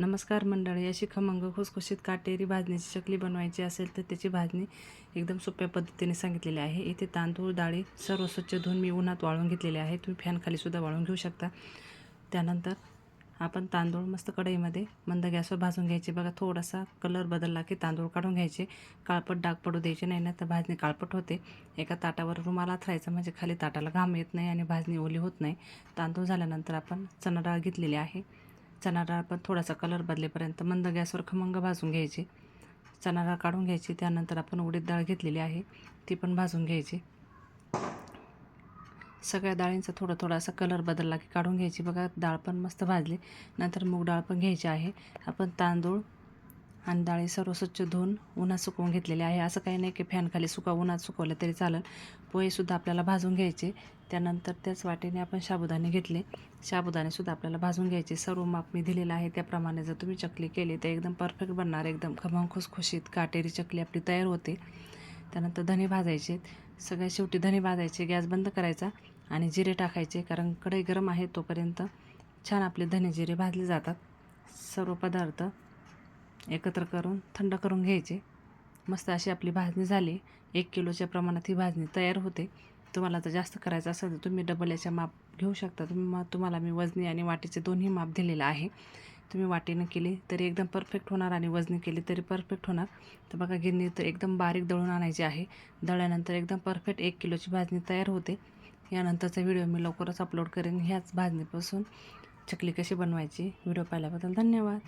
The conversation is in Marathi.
नमस्कार मंडळी अशी खमंग खुसखुशीत काटेरी भाजणीची चकली बनवायची असेल तर त्याची भाजणी एकदम सोप्या पद्धतीने सांगितलेली आहे. इथे तांदूळ डाळी सर्व स्वच्छ धुवून मी उन्हात वाळून घेतलेले आहे. तुम्ही फॅनखालीसुद्धा वाळून घेऊ शकता. त्यानंतर आपण तांदूळ मस्त कढईमध्ये मंद गॅसवर भाजून घ्यायचे. बघा थोडासा कलर बदलला की तांदूळ काढून घ्यायचे. काळपट डाग पडू द्यायचे नाही ना तर भाजणी काळपट होते. एका ताटावर रुमाला थरायचा म्हणजे खाली ताटाला घाम येत नाही आणि भाजणी ओली होत नाही. तांदूळ झाल्यानंतर आपण चणा डाळ घेतलेली आहे. चणा डाळ पण थोडासा कलर बदलेपर्यंत मंद गॅसवर खमंग भाजून घ्यायची. चणा डाळ काढून घ्यायची त्यानंतर आपण उडीद डाळ घेतलेली आहे ती पण भाजून घ्यायची. सगळ्या डाळींचा थोडा थोडासा कलर बदलला की काढून घ्यायची. बघा डाळ पण मस्त भाजली. नंतर मूग डाळ पण घ्यायची आहे. आपण तांदूळ आणि डाळी सर्व स्वच्छ धुवून उन्हात सुकवून घेतलेले आहे. असं काही नाही की फॅनखाली सुका उन्हात सुकवलं तरी चालेल. पोहेसुद्धा आपल्याला भाजून घ्यायचे. त्यानंतर त्याच वाटेने आपण साबुदाणे घेतले. साबुदाणेसुद्धा आपल्याला भाजून घ्यायचे. सर्व माप मी दिलेलं आहे. त्याप्रमाणे जर तुम्ही चकली केली तर एकदम परफेक्ट बनणार. एकदम खमंग खुसखुशीत काटेरी चकली आपली तयार होते. त्यानंतर धने भाजायचे. सगळ्या शेवटी धने भाजायचे. गॅस बंद करायचा आणि जिरे टाकायचे. कारण कढई गरम आहे तोपर्यंत छान आपले धने जिरे भाजले जातात. सर्व पदार्थ एकत्र करून थंड करून घ्यायचे. मस्त अशी आपली भाजणी झाली. एक किलोच्या प्रमाणात ही भाजणी तयार होते. तुम्हाला जर जास्त करायचं असेल तर तुम्ही डबल याच्या माप घेऊ शकता. तुम्ही तुम्हाला मी वजनी आणि वाटीचे दोन्ही माप दिलेलं आहे. तुम्ही वाटीनं केली तरी एकदम परफेक्ट होणार आणि वजनी केली तरी परफेक्ट होणार. तर बघा गिरणी तर एकदम बारीक दळून आणायची आहे. दळल्यानंतर एकदम परफेक्ट एक किलोची भाजणी तयार होते. यानंतरचा व्हिडिओ मी लवकरच अपलोड करेन. ह्याच भाजणीपासून चकली कशी बनवायची? व्हिडिओ पाहिल्याबद्दल धन्यवाद.